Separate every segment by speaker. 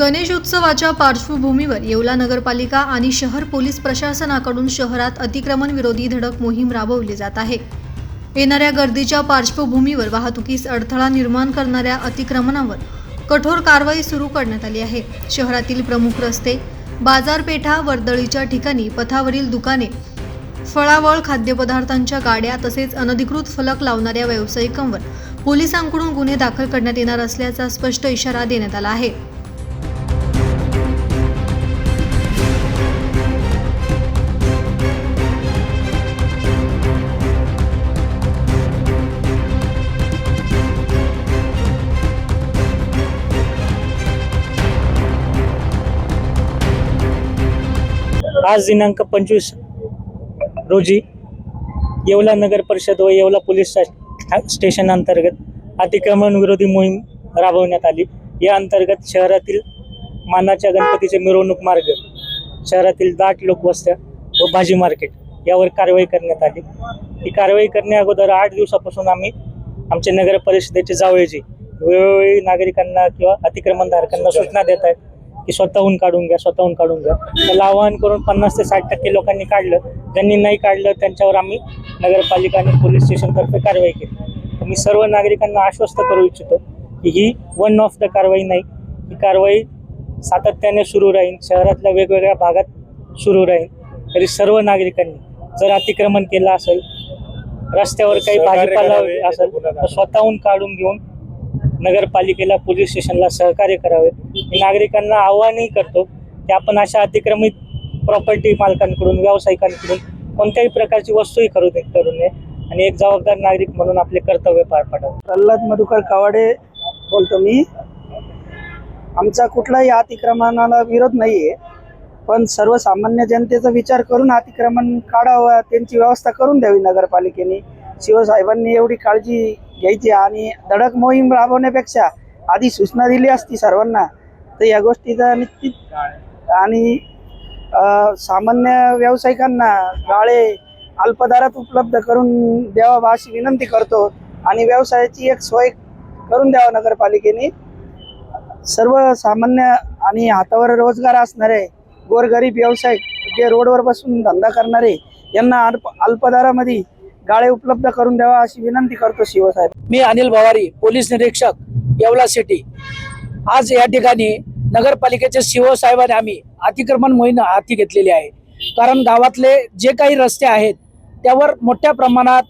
Speaker 1: गणेशोत्सवाच्या पार्श्वभूमीवर येवला नगरपालिका आणि शहर पोलीस प्रशासनाकडून शहरात अतिक्रमण विरोधी धडक मोहीम राबवली जात आहे. येणाऱ्या गर्दीच्या पार्श्वभूमीवर वाहतुकीस अडथळा निर्माण करणाऱ्या अतिक्रमणावर कठोर कारवाई सुरू करण्यात आली आहे. शहरातील प्रमुख रस्ते बाजारपेठा वर्दळीच्या ठिकाणी पथावरील दुकाने फळावळ खाद्यपदार्थांच्या गाड्या तसेच अनधिकृत फलक लावणाऱ्या व्यावसायिकांवर पोलिसांकडून गुन्हे दाखल करण्यात येणार असल्याचा स्पष्ट इशारा देण्यात आला आहे.
Speaker 2: आज दिनांक पंचवीस रोजी येवला नगर परिषद व येवला पोलीस स्टेशन अंतर्गत अतिक्रमण विरोधी मोहीम राबवण्यात आली. या अंतर्गत शहरातील मानाच्या गणपतीचे मिरवणूक मार्ग शहरातील दाट लोकवस्त्या व भाजी मार्केट यावर कारवाई करण्यात आली. ही कारवाई करण्या अगोदर आठ दिवसापासून आम्ही आमचे नगर परिषदेचे जावळेजी वेळोवेळी नागरिकांना किंवा अतिक्रमणधारकांना सूचना देत आहेत. की स्वतःहून काढून घ्या स्वतःहून काढून घ्या. त्याला आवाहन करून पन्नास ते साठ टक्के लोकांनी काढलं. ज्यांनी नाही काढलं त्यांच्यावर आम्ही नगरपालिका आणि पोलीस स्टेशनतर्फे कारवाई केली. मी सर्व नागरिकांना आश्वस्त करू इच्छितो की ही वन ऑफ द कारवाई नाही. ही कारवाई सातत्याने सुरू राहील शहरातल्या वेगवेगळ्या भागात सुरू राहील. तरी सर्व नागरिकांनी जर अतिक्रमण केलं असेल रस्त्यावर काही भाजीपाला असेल तर. स्वतःहून काढून घेऊन नगरपालिकेला पोलीस स्टेशनला सहकार्य करावे. मी नागरिकांना आव्हानही करतो की आपण अशा अतिक्रमित प्रॉपर्टी मालकांकडून व्यावसायिकांकडून कोणत्याही प्रकारची वस्तूही खरेदी करू नये आणि एक जबाबदार नागरिक म्हणून आपले कर्तव्य पार पाडावे.
Speaker 3: प्रल्हाद मधुकर कावाडे बोलतो मी. आमचा कुठलाही अतिक्रमणाला विरोध नाही आहे पण सर्वसामान्य जनतेचा विचार करून अतिक्रमण काढावं त्यांची व्यवस्था करून द्यावी नगरपालिकेने. शिवसाहेबांनी एवढी काळजी घ्यायची. आणि धडक मोहीम राबवण्यापेक्षा आधी सूचना दिली असती सर्वांना तर या गोष्टीचा निश्चित आणि सामान्य व्यावसायिकांना गाळे अल्पदरात उपलब्ध करून द्यावा अशी विनंती करतो. आणि व्यवसायाची एक सोय करून द्यावा नगरपालिकेने. सर्वसामान्य आणि हातावर रोजगार असणारे गोरगरीब व्यावसायिक जे रोडवर बसून धंदा करणारे यांना अल्प अल्पदरामध्ये गाळे उपलब्ध करून द्यावा अशी विनंती करतो शिवसाहेब.
Speaker 4: मी अनिल भवारी पोलीस निरीक्षक येवला सिटी. आज या ठिकाणी नगरपालिकेचे शिवसाहेबांनी आम्ही अतिक्रमण मोहीम हाती घेतलेली आहे. कारण गावातले जे काही रस्ते आहेत त्यावर मोठ्या प्रमाणात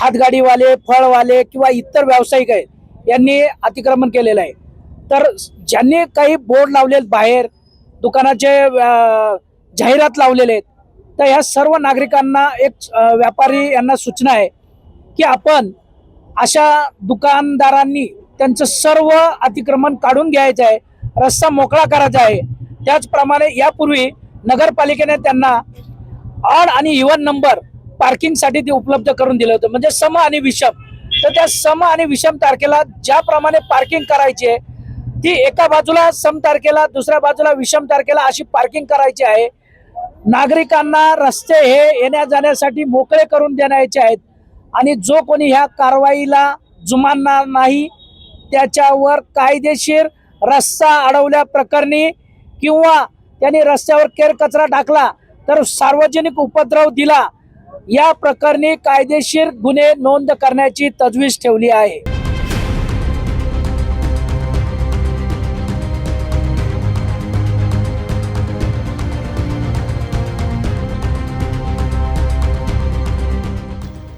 Speaker 4: हातगाडीवाले फळवाले किंवा इतर व्यावसायिक आहेत यांनी अतिक्रमण केलेलं आहे. तर ज्यांनी काही बोर्ड लावलेत बाहेर दुकानाचे जाहिरात लावलेले आहेत तर या सर्व नागरिकांना एक व्यापारी यांना सूचना आहे की आपण अशा दुकानदारांनी त्यांचं सर्व अतिक्रमण काढून घ्यायचं आहे रस्ता मोकळा करायचा आहे. त्याचप्रमाणे यापूर्वी नगरपालिकेने त्यांना ऑड आणि इवन नंबर पार्किंगसाठी ते उपलब्ध करून दिलं होतं. म्हणजे सम आणि विषम. तर त्या सम आणि विषम तारखेला ज्याप्रमाणे पार्किंग करायची आहे ती एका बाजूला सम तारखेला दुसऱ्या बाजूला विषम तारखेला अशी पार्किंग करायची आहे. नागरिकांना रस्ते हे येण्या जाण्यासाठी मोकळे करून देण्याचे आहेत. आणि जो कोणी ह्या कारवाईला जुमानणार नाही त्याच्यावर कायदेशीर रस्ता अडवल्या प्रकरणी किंवा त्यांनी रस्त्यावर केर कचरा टाकला तर सार्वजनिक उपद्रव दिला या प्रकरणी कायदेशीर गुन्हे नोंद करण्याची तजवीज ठेवली आहे.